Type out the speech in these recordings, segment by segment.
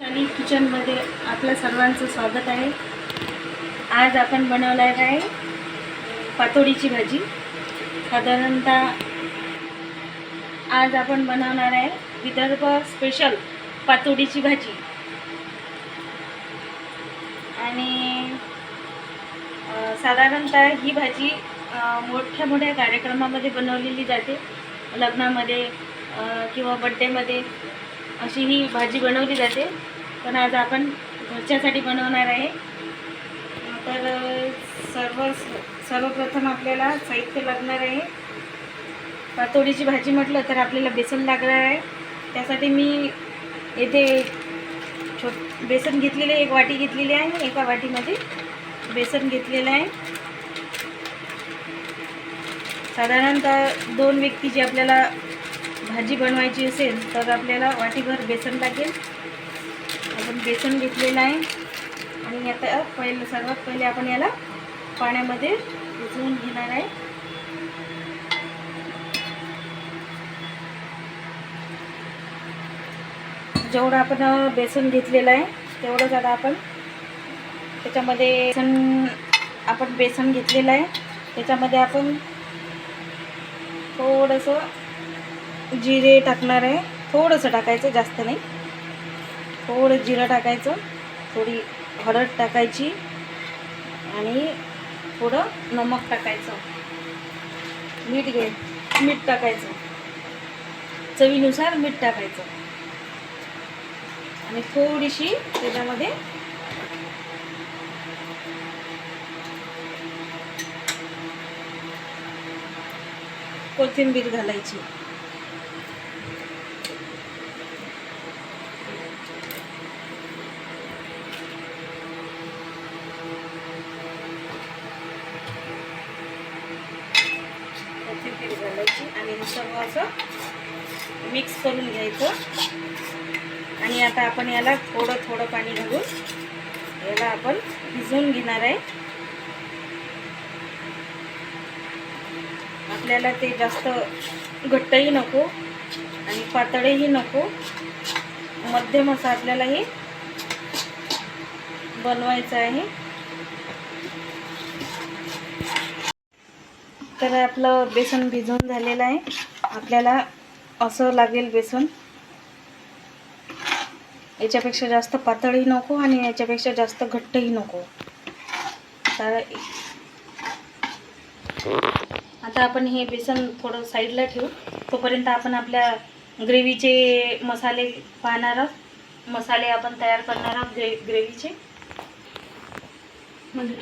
आणि किचनमध्ये आपल्या सर्वांचं स्वागत आहे. आज आपण बनवणार आहे पातोडीची भाजी. साधारणतः आज आपण बनवणार आहे विदर्भ स्पेशल पातोडीची भाजी. आणि साधारणतः ही भाजी मोठ्या मोठ्या कार्यक्रमामध्ये बनवलेली जाते. लग्नामध्ये किंवा बड्डेमध्ये अशी ही भाजी बनवली जाते. पण आज आपण घरच्यासाठी बनवणार आहे. तर सर्व सर्वप्रथम आपल्याला साहित्य लागणार आहे. पातोडीची भाजी म्हटलं तर आपल्याला बेसन लागणार आहे. त्यासाठी मी येथे छो बेसन घेतलेले एक वाटी घेतलेली आहे. एका वाटीमध्ये बेसन घेतलेलं आहे. साधारणतः दोन व्यक्ती जे आपल्याला भाजी बनवायची असेल तर आपल्याला वाटीभर बेसन लागेल. आपण बेसन घेतलेलं आहे. आणि आता पहिलं सर्वात पहिले आपण याला पाण्यामध्ये भिजवून घेणार आहे. जेवढं आपण बेसन घेतलेलं आहे तेवढंच आता आपण त्याच्यामध्ये बेसन आपण बेसन घेतलेलं आहे. त्याच्यामध्ये आपण थोडंसं जिरे टाकणार आहे. थोडंसं टाकायचं जास्त नाही. थोडं जिरं टाकायचं थोडी हळद टाकायची आणि थोडं नमक टाकायचं. मीठ घे मीठ टाकायचं. चवीनुसार मीठ टाकायचं. आणि थोडीशी त्याच्यामध्ये कोथिंबीर घालायची कोथिंबीर घालायची आणि हे सर्व असं मिक्स करून घ्यायचं. आणि आता आपण याला थोडं थोडं पाणी घालून याला आपण भिजवून घेणार आहे. आपल्याला ते जास्त घट्टही नको आणि पातळही नको. मध्यम असं आपल्याला हे बनवायचं आहे. तर आपलं बेसन भिजून झालेलं आहे. आपल्याला असं लागेल बेसन. याच्यापेक्षा जास्त पातळही नको आणि याच्यापेक्षा जास्त घट्टही नको. तर आता आपण हे बेसन थोडं साईडला ठेवू. तोपर्यंत आपण आपल्या ग्रेव्हीचे मसाले पाहणार आहोत. मसाले आपण तयार करणार आहोत ग्रे ग्रेव्हीचे. म्हणजे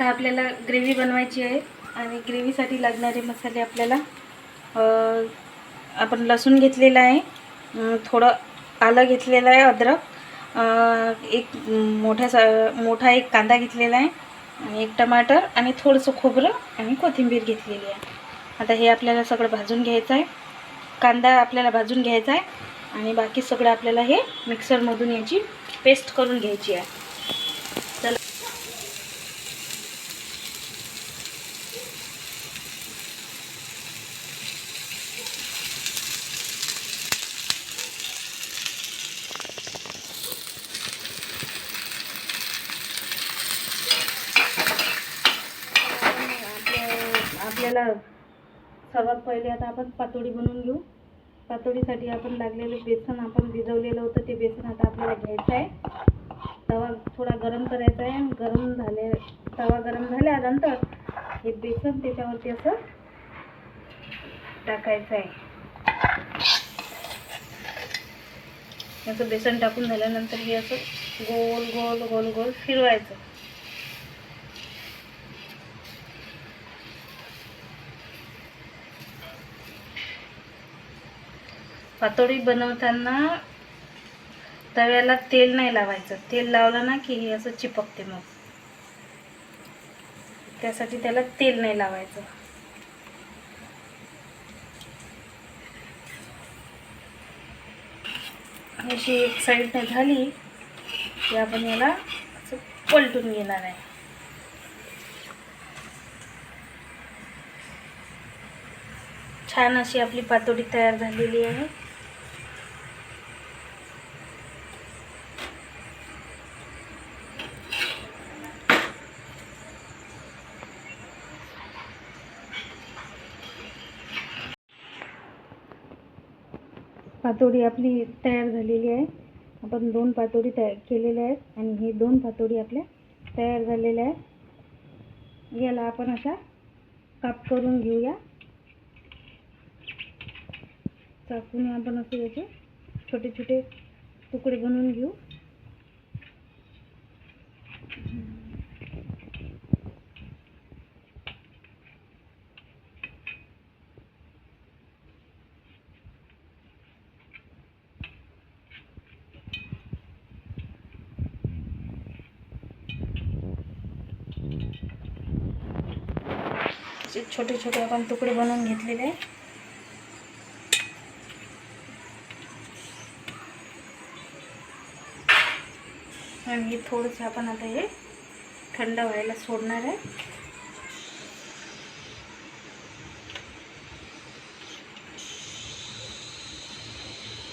आता आपल्याला ग्रेव्ही बनवायची आहे आणि ग्रेव्हीसाठी लागणारे मसाले आपल्याला आपण लसूण घेतलेला आहे थोडं आलं घेतलेलं आहे अद्रक एक मोठ्या सा मोठा एक कांदा घेतलेला आहे आणि एक टमाटर आणि थोडंसं खोबरं आणि कोथिंबीर घेतलेली आहे. आता हे आपल्याला सगळं भाजून घ्यायचं आहे. कांदा आपल्याला भाजून घ्यायचा आहे आणि बाकी सगळं आपल्याला हे मिक्सरमधून याची पेस्ट करून घ्यायची आहे चला आपल्या- आपल्याला सर्वात पहिले आता आपण पातोडी बनवून घेऊ. पातोडीसाठी आपण लागलेलं बेसन आपण भिजवलेलं होतं ते बेसन आता आपल्याला घ्यायचं आहे. तवा थोडा गरम करायचा आहे. आणि गरम झाले तवा गरम झाल्यानंतर हे बेसन त्याच्यावरती असं टाकायचं आहे. असं बेसन टाकून झाल्यानंतर हे असं गोल गोल गोल गोल फिरवायचं. पातोडी बनवताना तव्याला तेल नाही लावायचं. तेल लावलं ना की हे असं चिपकते मग. त्यासाठी त्याला तेल नाही लावायचं. अशी एक साईडने झाली की आपण याला असं पलटून घेणार आहे. छान अशी आपली पातोडी तयार झालेली आहे. पातोडी आपली तयार झालेली आहे. आपण दोन पातोडी तयार केलेल्या आहेत आणि हे दोन पातोडी आपल्या तयार झालेल्या आहेत. याला आपण अशा काप करून घेऊया. चाकूने आपण असे याचे छोटे छोटे तुकडे बनवून घेऊ. असे छोटे छोटे आपण तुकडे बनवून घेतलेले आहे आणि हे थोडंसं आपण आता हे थंड व्हायला सोडणार आहे.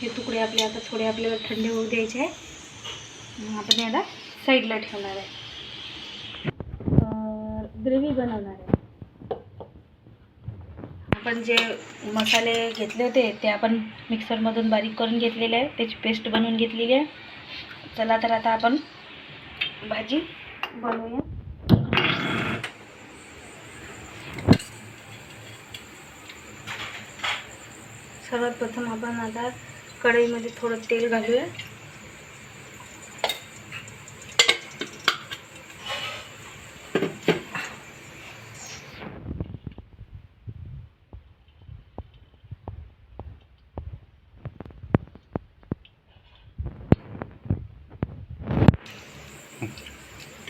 हे तुकडे आपले आता थोडे आपल्याला थंडे होऊ द्यायचे आहे आपण याला साईडला ठेवणार आहे. ग्रेव्ही बनवणार आहे. आपण जे मसाले घेतले होते ते आपण मिक्सरमधून बारीक करून घेतलेले आहे. त्याची पेस्ट बनवून घेतलेली आहे. चला तर आता आपण भाजी बनवूया. सर्वात प्रथम आपण आता कढईमध्ये थोडं तेल घालूया.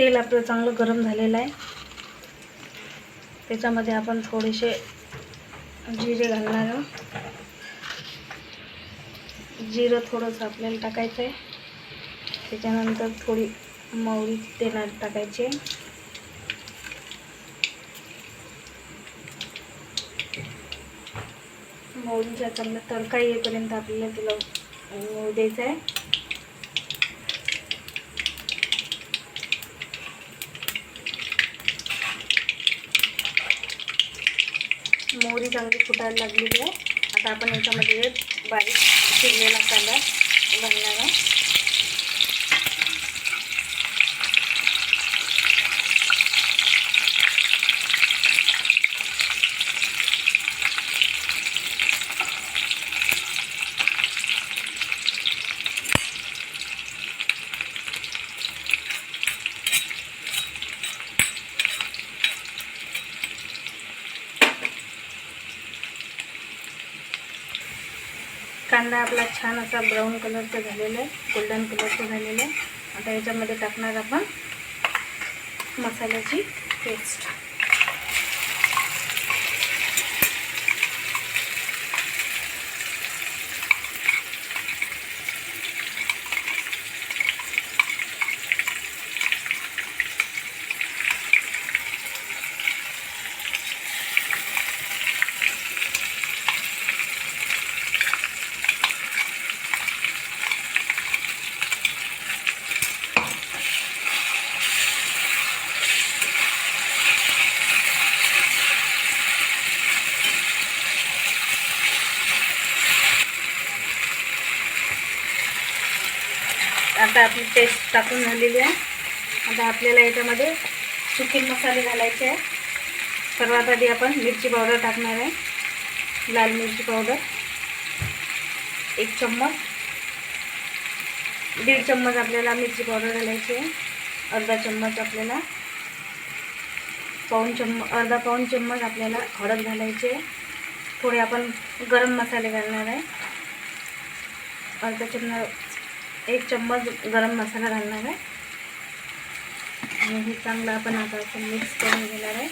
तेल आपलं चांगलं गरम झालेलं आहे. त्याच्यामध्ये आपण थोडेसे जिरे घालणार आहोत. जिरं थोडंसं आपल्याला टाकायचं आहे. त्याच्यानंतर थोडी मौरी तेलात टाकायची आहे. मोहरीचा चांगला तडका येईपर्यंत आपल्याला तिला द्यायचं आहे. मोहरी चांगली फुटायला लागलेली आहे. आता आपण याच्यामध्ये बारीक चिरलेला कांदा घालणार आहे. कांदा आपला छान असा ब्राऊन कलरचा झालेला आहे गोल्डन कलरचा झालेला आहे. आता याच्यामध्ये टाकणार आपण मसाल्याची पेस्ट आता आपली पेस्ट टाकून झालेली आहे. आता आपल्याला याच्यामध्ये सुके मसाले घालायचे आहे सर्वात आधी आपण मिरची पावडर टाकणार आहे. लाल मिरची पावडर. एक चम्मच. दीड चम्मच आपल्याला मिरची पावडर घालायची आहे. अर्धा चम्मच आपल्याला पाऊन चम्म अर्धा पाऊन चम्मच आपल्याला हळद घालायची आहे. थोडे आपण गरम मसाले घालणार आहे. अर्धा चम्मच एक चम्मच गरम मसाला घालणार आहे. आणि हे चांगलं आपण आता असं मिक्स करून घेणार आहे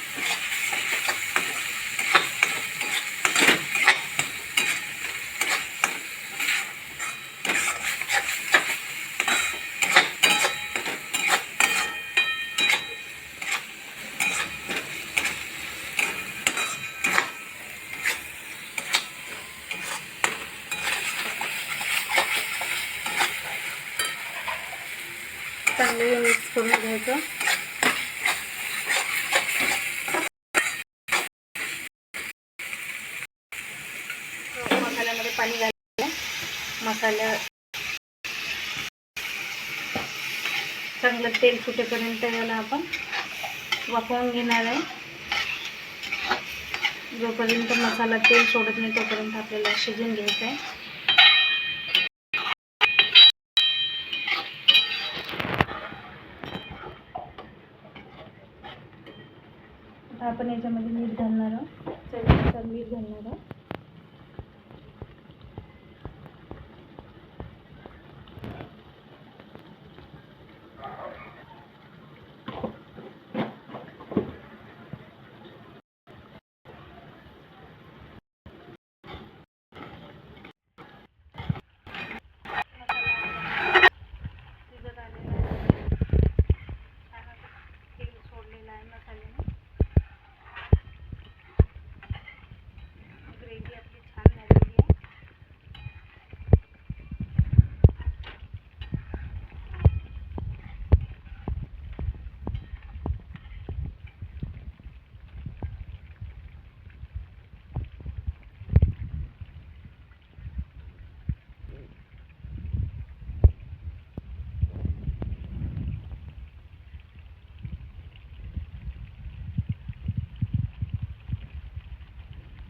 चांगलं हे मिक्स करून घ्यायचं मसाल्यामध्ये पाणी घालायचं मसाला. चांगलं तेल सुटेपर्यंत याला आपण वाफवून घेणार आहे. जोपर्यंत मसाला तेल सोडत नाही तोपर्यंत आपल्याला शिजून घ्यायचं आहे. आता आपण याच्यामध्ये मीठ घालणार आहोत चवीनुसार मीठ घालणार आहोत शिजत आलेला आहे छान असं तेल सोडलेलं आहे मसाल्याने ग्रेव्ही आपली छान झालेली आहे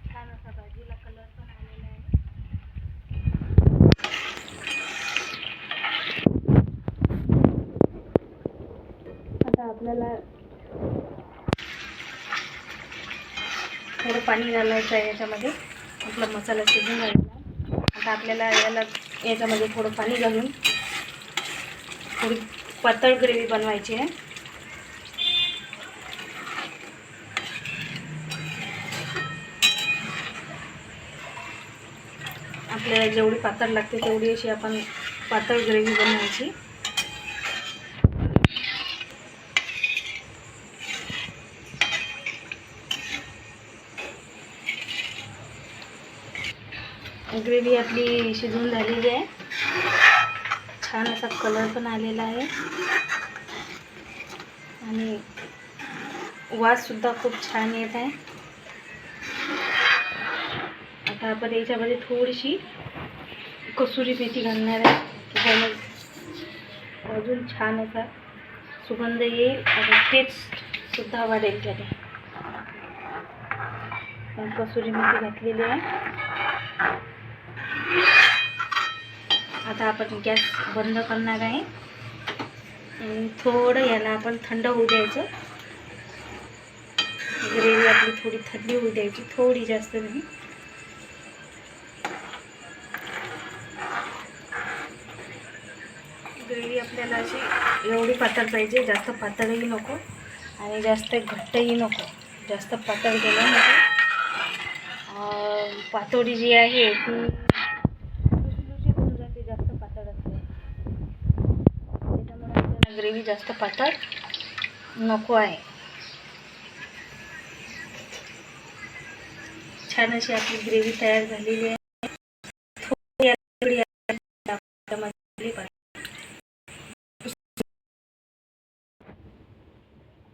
छान असा भाजीला कलर पण आलेला आहे आता आपल्याला थोडं पाणी घालायचं आहे याच्यामध्ये. आपला मसाला शिजून घालायचा. आता आपल्याला याला याच्यामध्ये थोडं पाणी घालून थोडी पातळ ग्रेव्ही बनवायची आहे. आपल्याला जेवढी पातळ लागते तेवढी अशी आपण पातळ ग्रेव्ही बनवायची. ग्रेव्ही आपली शिजून झालेली आहे. छान असा कलर पण आलेला आहे. आणि वाससुद्धा खूप छान येत आहे. आता आपण याच्यामध्ये थोडीशी कसुरी मेथी घालणार आहे. त्याच्यामुळे अजून छान असा सुगंध येईल आणि टेस्टसुद्धा वाढेल त्याने. कसुरी मेथी घातलेली आहे. आता आपण गॅस बंद करणार आहे. थोडं याला आपण थंड होऊ द्यायचं. ग्रेव्ही आपली थोडी थंडी होऊ द्यायची थोडी जास्त नाही. ग्रेव्ही आपल्याला अशी एवढी पातळ पाहिजे जास्त पातळही नको आणि जास्त घट्टही नको. जास्त पातळ केलं नको पातोडी जी आहे ती लुसलुशीत होऊन जाते जास्त पातळ असते त्याच्यामुळे आपल्याला ग्रेव्ही जास्त पातळ नको आहे. छान अशी आपली ग्रेव्ही तयार झालेली आहे.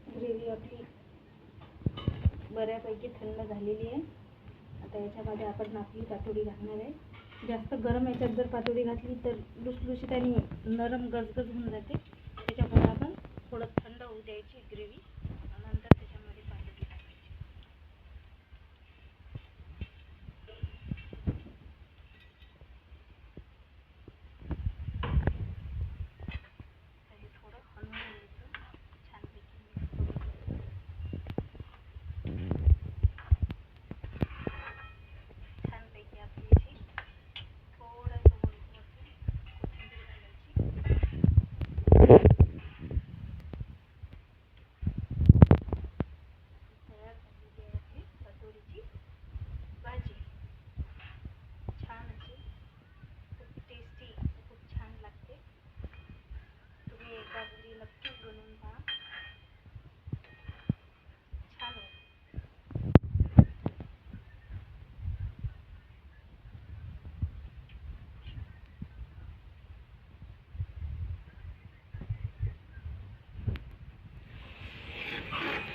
ग्रेव्ही आपली बऱ्यापैकी थंड झालेली आहे. आता याच्यामध्ये आपण आपली पातोडी घालणार आहे. जास्त गरम याच्यात जर पातोडी घातली तर लुसलुशीत आणि नरम गजगज होऊन जाते. थोडं थंड होऊ द्यायची ग्रेव्ही नंतर त्याच्यामध्ये पातोडी टाकायची तर हे थोडं हलवून घ्यायचं छानपैकी mix करून घ्यायचं. छानपैकी आपली अशी थोडंसं वरती कोथिंबीर घालायची तयार झालेली आहे आपली कचोरीची भाजी छान अशी खूप टेस्टी खूप छान लागते तुम्ही एकदा घरी नक्कीच बनवून पहा छान होते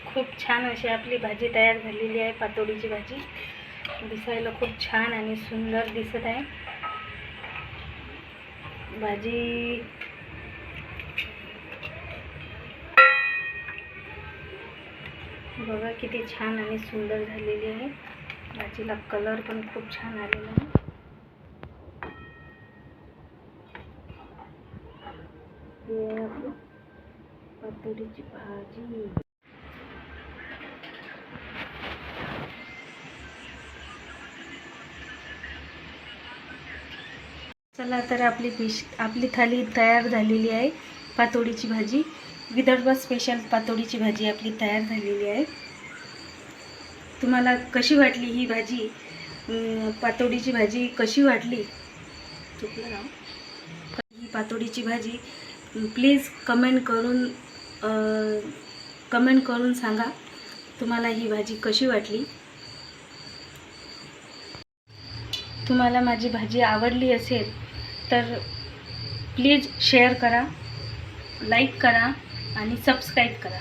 खूप छान अशी आपली भाजी तयार झालेली आहे पातोडीची भाजी. दिसायला खूप छान आणि सुंदर दिसत आहे. भाजी बघा किती छान आणि सुंदर झालेली आहे. भाजीला कलर पण खूप छान आलेला आहे. पातोडीची भाजी. चला तर आपली डिश आपली थाली तयार झालेली आहे पातोडीची भाजी. विदर्भ स्पेशल पातोडीची भाजी आपली तयार झालेली आहे. तुम्हाला कशी वाटली ही भाजी? पातोडीची भाजी कशी वाटली? चुकलं ना? ही पातोडीची भाजी प्लीज कमेंट करून कमेंट करून सांगा तुम्हाला ही भाजी कशी वाटली? तुम्हाला माझी भाजी आवडली असेल तर प्लीज शेअर करा लाईक करा आणि सबस्क्राईब करा.